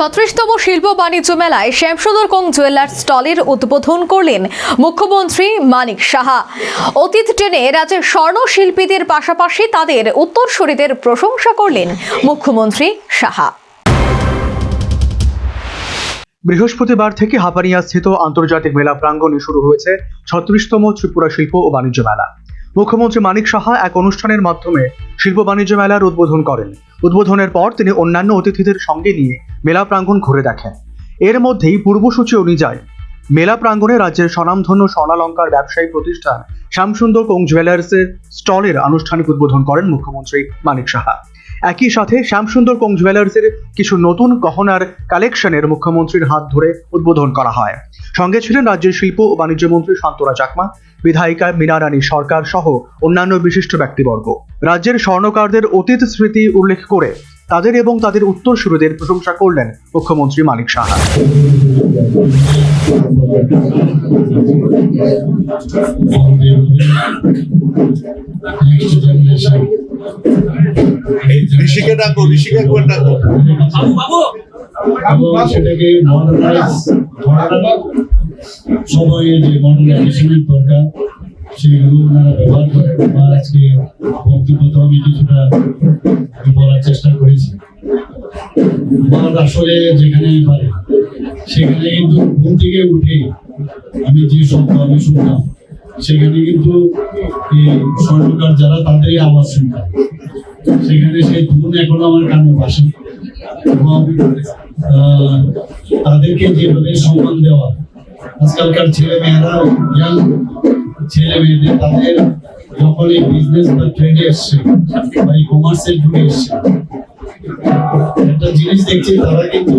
ছত্রিশতম শিল্প বাণিজ্য মেলায় শ্যামসুন্দর কং জুয়েলার্স স্টলের উদ্বোধন করলেন মুখ্যমন্ত্রী মানিক সাহা। অতীত টেনে রাজ্যের স্বর্ণ শিল্পীদের পাশাপাশি তাদের উত্তরসূরিদের প্রশংসা করলেন মুখ্যমন্ত্রী সাহা। বৃহস্পতিবার থেকে হাপানিয়া স্থিত আন্তর্জাতিক মেলা প্রাঙ্গণে শুরু হয়েছে ছত্রিশতম ত্রিপুরা শিল্প ও বাণিজ্য মেলা। মুখ্যমন্ত্রী মানিক সাহা এক অনুষ্ঠানের মাধ্যমে শিল্প বাণিজ্য মেলার উদ্বোধন করেন। উদ্বোধনের পর তিনি অন্যান্য অতিথিদের সঙ্গে নিয়ে মেলা প্রাঙ্গণ ঘুরে দেখেন। এর মধ্যেই পূর্বসূচি অনুযায়ী মেলা প্রাঙ্গণে রাজ্যের স্বনামধন্য স্বর্ণালঙ্কার ব্যবসায়ী প্রতিষ্ঠান শ্যামসুন্দর কোং জুয়েলার্সের স্টলের আনুষ্ঠানিক উদ্বোধন করেন মুখ্যমন্ত্রী মানিক সাহা। একই সাথে শ্যামসুন্দর কোং জুয়েলার্সের কিছু নতুন গহনার কালেকশনের মুখ্যমন্ত্রীর হাত ধরে উদ্বোধন করা হয়। সঙ্গে ছিলেন রাজ্যের শিল্প ও বাণিজ্য মন্ত্রী শান্তরা চাকমা, বিধায়িকা মীনা রানী সরকার সহ অন্যান্য বিশিষ্ট ব্যক্তিবর্গ। রাজ্যের স্বর্ণকারদের অতীত স্মৃতি উল্লেখ করে তাদের এবং তাদের উত্তর উত্তরসূরিদের প্রশংসা করলেন মুখ্যমন্ত্রী মানিক সাহা। ঋষিকে ডাকো ঋষিকে একবার ডাকো। সেটাকে মডার্নাইজ সময়ে যে মডার্নাইজেশনের দরকার সেগুলো ওনারা ব্যবহার করে বা আজকে বক্তব্য আমি কিছুটা বলার চেষ্টা করেছি। আমার আসলে যেখানে পারে সেখানে কিন্তু ঘুম থেকে উঠে আমি যে শব্দ আমি শুনতাম, সেখানে কিন্তু স্বর্ণকার যারা তাদেরই আওয়াজ শুনতাম, সেখানে সেই ধুন এখন আমার কানে ভাসে। এবং তাদেরকে যেভাবে সম্মান দেওয়া, আজকালকার ছেলে মেয়েরা ইয়াং ছেলে মেয়েদের তাদের যখন এই বিজনেস বা এসছে বা এই কমার্সের এসছে, একটা জিনিস দেখছি তারা কিন্তু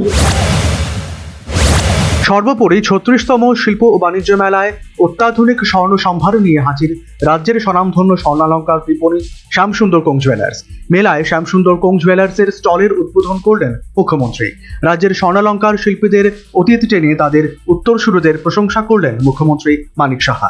সর্বোপরি ছত্রিশতম শিল্প ও বাণিজ্য মেলায় অত্যাধুনিক স্বর্ণ সম্ভার নিয়ে হাজির রাজ্যের স্বনামধন্য স্বর্ণালঙ্কার বিপণী শ্যামসুন্দর কোং জুয়েলার্স মেলায় শ্যামসুন্দর কোং জুয়েলার্সের স্টলের উদ্বোধন করলেন মুখ্যমন্ত্রী। রাজ্যের স্বর্ণালঙ্কার শিল্পীদের অতীত টেনে তাদের উত্তরসূরিদের প্রশংসা করলেন মুখ্যমন্ত্রী Manik Saha.